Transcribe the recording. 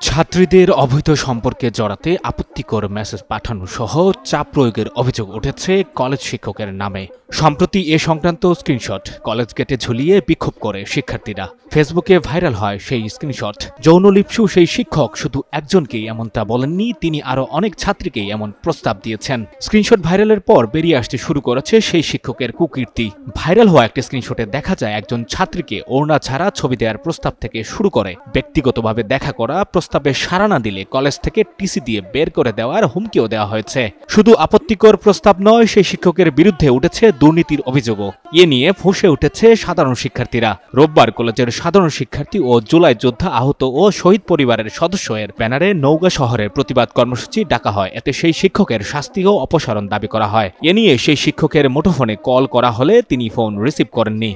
ছাত্রীদের অবৈধ সম্পর্কে জড়াতে আপত্তিকর মেসেজ পাঠানো সহ চাপ প্রয়োগের অভিযোগ উঠেছে কলেজ শিক্ষকের নামে। সম্প্রতি এ সংক্রান্ত স্ক্রিনশট কলেজ গেটে ঝুলিয়ে বিক্ষোভ করে শিক্ষার্থীরা। ফেসবুকে ভাইরাল হয় সেই স্ক্রিনশট। যৌনলিপসু সেই শিক্ষক শুধু একজনকেই এমনটা বলেননি, তিনি আরও অনেক ছাত্রীকেই এমন প্রস্তাব দিয়েছেন। স্ক্রিনশট ভাইরালের পর বেরিয়ে আসতে শুরু করেছে সেই শিক্ষকের কুকীর্তি। ভাইরাল হওয়া একটি স্ক্রিনশটে দেখা যায় একজন ছাত্রীকে ওড়না ছাড়া ছবি দেওয়ার প্রস্তাব থেকে শুরু করে। ব্যক্তিগতভাবে দেখা করা প্রস্তাবে সাড়া না দিলে কলেজ থেকে টিসি দিয়ে বের করে দেওয়ার হুমকিও দেওয়া হয়েছে। শুধু আপত্তিকর প্রস্তাব নয়, সেই শিক্ষকের বিরুদ্ধে উঠেছে দুর্নীতির অভিযোগও। এ নিয়ে ফুঁসে উঠেছে সাধারণ শিক্ষার্থীরা। রোববার কলেজের সাধারণ শিক্ষার্থী ও জুলাই যোদ্ধা আহত ও শহীদ পরিবারের সদস্যের ব্যানারে নৌগা শহরের প্রতিবাদ কর্মসূচি ডাকা হয়। এতে সেই শিক্ষকের শাস্তি ও অপসারণ দাবি করা হয়। এ নিয়ে সেই শিক্ষকের মুঠোফোনে কল করা হলে তিনি ফোন রিসিভ করেননি।